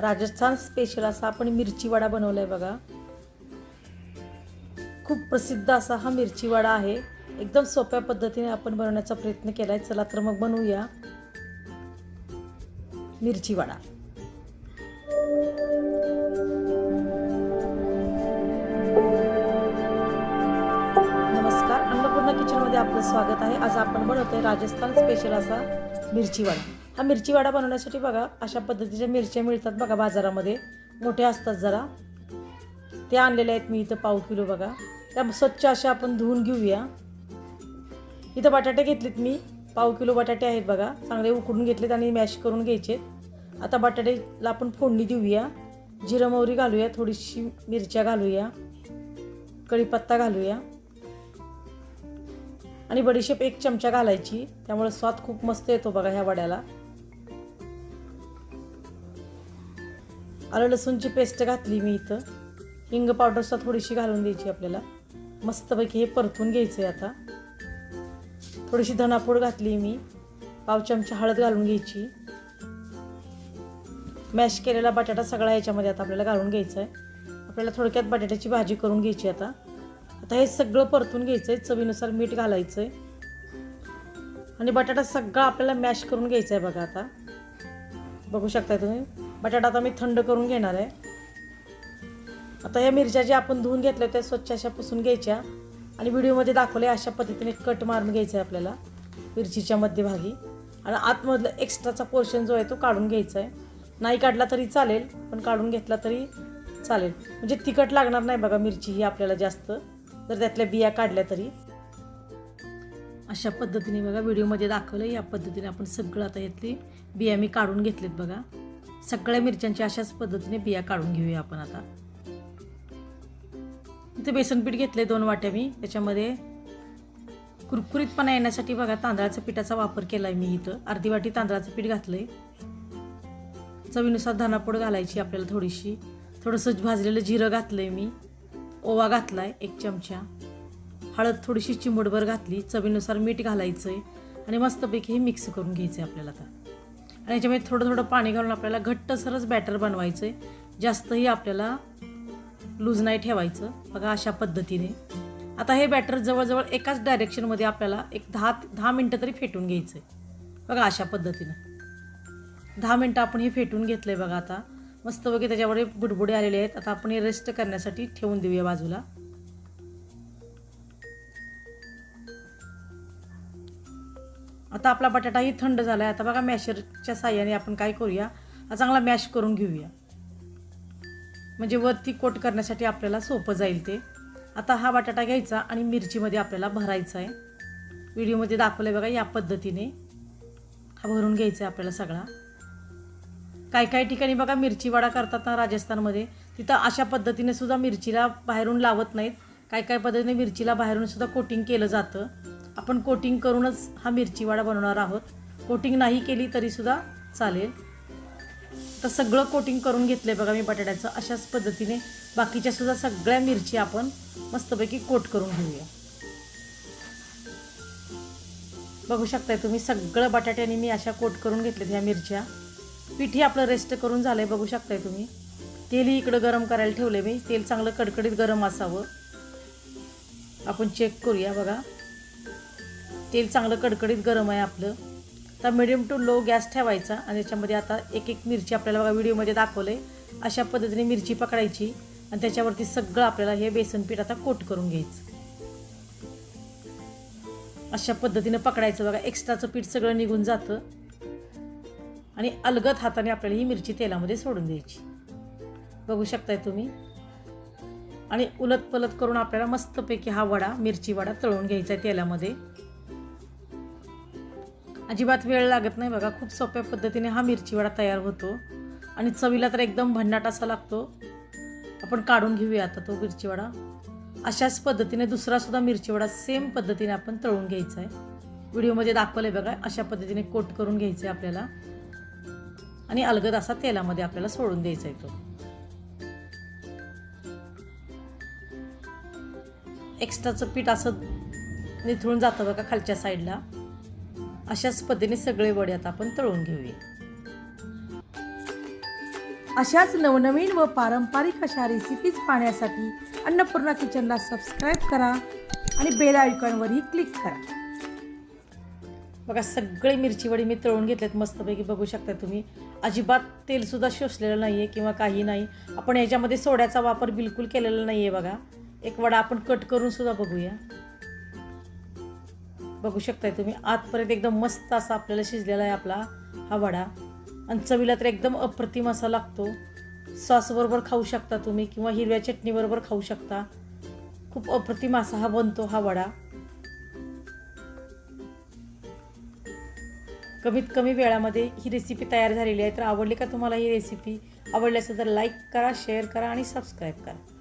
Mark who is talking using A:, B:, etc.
A: Rajasthan special असा आपण मिरची वडा आहे बघा. खूप प्रसिद्ध असा हा मिरची वडा आहे. एकदम सोप्या पद्धतीने आपण बनवण्याचा प्रयत्न केलाय. चला तर मग बनवूया मिरची वडा. नमस्कार. अन्नपूर्णा किचनमध्ये आपलं स्वागत आहे. आज आपण बनवतोय राजस्थान स्पेशल असा मिरची वडा. हा मिरची वडा बनवण्यासाठी बघा अशा पद्धतीच्या मिरच्या मिळतात बघा बाजारामध्ये. मोठ्या असतात जरा. ते आणलेले आहेत मी इथं पाव किलो बघा. त्या स्वच्छ अशा आपण धुवून घेऊया. इथं बटाटे घेतलेत मी. पाव किलो बटाटे आहेत बघा. चांगले उकडून घेतलेत आणि मॅश करून घ्यायचे आता बटाट्याला आपण फोडणी देऊया. जिरं मोहरी घालूया. थोडीशी मिरच्या घालूया. कढीपत्ता घालूया. आणि बडीशेप एक चमचा घालायची. त्यामुळे स्वाद खूप मस्त येतो बघा ह्या वड्याला. आलं लसूणची पेस्ट घातली मी इथं. हिंग पावडरसुद्धा थोडीशी घालून द्यायची आपल्याला. मस्तपैकी हे परतून घ्यायचं आहे आता. थोडीशी धनापूड घातली मी. पाव चमचा हळद घालून घ्यायची. मॅश केलेला बटाटा सगळा याच्यामध्ये आता आपल्याला घालून घ्यायचा आहे आपल्याला थोडक्यात बटाट्याची भाजी करून घ्यायची आता. आता हे सगळं परतून घ्यायचं आहे चवीनुसार मीठ घालायचं आहे आणि बटाटा सगळा आपल्याला मॅश करून घ्यायचा आहे बघा आता. बघू शकता तुम्ही? बटाटा आता मी थंड करून घेणार आहे. आता या मिरच्या ज्या आपण धुवून घेतल्या त्या स्वच्छ अशा पुसून घ्यायच्या. आणि व्हिडिओमध्ये दाखवले अशा पद्धतीने कट मारून घ्यायचं आहे आपल्याला मिरचीच्या मध्यभागी. आणि आतमधला एक्स्ट्राचा पोर्शन जो आहे तो काढून घ्यायचा आहे. नाही काढला तरी चालेल पण काढून घेतला तरी चालेल. म्हणजे तिखट लागणार नाही बघा मिरची ही आपल्याला जास्त. जर त्यातल्या बिया काढल्या तरी. अशा पद्धतीने बघा व्हिडिओमध्ये दाखवलं या पद्धतीने आपण सगळं आता यातली बिया मी काढून घेतलेत बघा. सगळ्या मिरच्यांच्या अशाच पद्धतीने बिया काढून घेऊया आपण आता. इथे बेसन पीठ घेतले दोन वाट्या मी. त्याच्यामध्ये कुरकुरीतपणा येण्यासाठी बघा तांदळाच्या पिठाचा वापर केला आहे मी इथं. अर्धी वाटी तांदळाचं पीठ घातलं आहे चवीनुसार धनापूड घालायची आपल्याला थोडीशी. थोडंसं भाजलेलं जिरं घातलं आहे मी. ओवा घातला आहे एक चमचा. हळद थोडीशी चिमडभर घातली. चवीनुसार मीठ घालायचं आहे आणि मस्तपैकी हे मिक्स करून घ्यायचं आहे आपल्याला आता. आणि याच्यामध्ये थोडं थोडं पाणी घालून आपल्याला घट्टसरच बॅटर बनवायचं आहे जास्तही आपल्याला लूज नाही ठेवायचं. बघा अशा पद्धतीने. आता हे बॅटर जवळजवळ एकाच डायरेक्शनमध्ये आपल्याला एक दहा दहा मिनटं तरी फेटून घ्यायचं आहे बघा अशा पद्धतीनं. दहा मिनटं आपण हे फेटून घेतलं आहे बघा आता. मस्त वगैरे त्याच्यावर बुडबुडे आलेले आहेत. आता आपण हे रेस्ट करण्यासाठी ठेवून देऊया बाजूला. आता आपला बटाटाही थंड झाला आहे आता बघा मॅशरच्या साह्याने आपण काय करूया? हा चांगला मॅश करून घेऊया. म्हणजे वरती कोट करण्यासाठी आपल्याला सोपं जाईल ते. आता हा बटाटा घ्यायचा आणि मिरचीमध्ये आपल्याला भरायचा आहे व्हिडिओमध्ये दाखवलं आहे बघा या पद्धतीने. हा भरून घ्यायचा आहे आपल्याला सगळा. काही काही ठिकाणी बघा मिरची वडा करतात ना राजस्थानमध्ये तिथं अशा पद्धतीने सुद्धा मिरचीला बाहेरून लावत नाहीत. काही काही पद्धतीने मिरचीला बाहेरून सुद्धा कोटिंग केलं जातं. आपण कोटिंग करूनच हा मिरचीवाडा बनवणार आहोत. कोटिंग नाही केली तरीसुद्धा चालेल. तर सगळं कोटिंग करून घेतलं आहे बघा मी बटाट्याचं. अशाच पद्धतीने बाकीच्या सुद्धा सगळ्या मिरची आपण मस्तपैकी कोट करून घेऊया. बघू शकताय तुम्ही सगळं बटाट्याने मी अशा कोट करून घेतलेत ह्या मिरच्या. पिठी आपलं रेस्ट करून झालं आहे बघू शकताय तुम्ही. तेलही इकडं गरम करायला ठेवले मी. तेल चांगलं कडकडीत गरम असावं. आपण चेक करूया बघा. तेल चांगलं कडकडीत गरम आहे आपलं. तर मिडियम टू लो गॅस ठेवायचा आणि त्याच्यामध्ये आता एक एक मिरची आपल्याला बघा व्हिडिओमध्ये दाखवलं आहे अशा पद्धतीने मिरची पकडायची आणि त्याच्यावरती सगळं आपल्याला हे बेसन पीठ आता कोट करून घ्यायचं. अशा पद्धतीने पकडायचं बघा एक्स्ट्राचं पीठ सगळं निघून जातं. आणि अलगत हाताने आपल्याला ही मिरची तेलामध्ये सोडून द्यायची. बघू शकताय तुम्ही. आणि उलट पलट करून आपल्याला मस्तपैकी हा वडा मिरची वडा तळून घ्यायचा आहे तेलामध्ये. अजिबात वेळ लागत नाही बघा. खूप सोप्या पद्धतीने हा मिरचीवडा तयार होतो. आणि चवीला तर एकदम भन्नाट असा लागतो. आपण काढून घेऊया आता तो मिरचीवडा अशाच पद्धतीने दुसरासुद्धा मिरचीवडा सेम पद्धतीने आपण तळून घ्यायचा आहे. व्हिडिओमध्ये दाखवलं आहे बघा. अशा पद्धतीने कोट करून घ्यायचं आहे आपल्याला. आणि अलगद असा तेलामध्ये आपल्याला सोडून द्यायचा आहे तो. एक्स्ट्राचं पीठ असं निथळून जातं बघा खालच्या साईडला अशाच पद्धतीने सगळे वडे आता आपण तळून घेऊया. अशाच नवनवीन व पारंपरिक अशा रेसिपीज पाहण्यासाठी अन्नपूर्णा किचनला सबस्क्राईब करा आणि बेल आयकॉनवरही क्लिक करा. बघा सगळे मिरची वडी मी तळून घेतलेत. मस्तपैकी बघू शकता तुम्ही. अजिबात तेलसुद्धा शोषलेलं नाही आहे किंवा काही नाही. आपण याच्यामध्ये सोड्याचा वापर बिलकुल केलेला नाही आहे बघा. एक वडा आपण कट करून सुद्धा बघूया. बघू शकताय तुम्ही. आतपर्यंत एकदम मस्त असा आपल्याला शिजलेला आहे आपला हा वडा. आणि चवीला तर एकदम अप्रतिम असा लागतो. सॉसबरोबर खाऊ शकता तुम्ही किंवा हिरव्या चटणीबरोबर खाऊ शकता. खूप अप्रतिम असा हा बनतो हा वडा. कमीत कमी वेळामध्ये ही रेसिपी तयार झालेली आहे. तर आवडली का तुम्हाला ही रेसिपी आवडली असेल तर लाईक करा शेअर करा आणि सबस्क्राईब करा.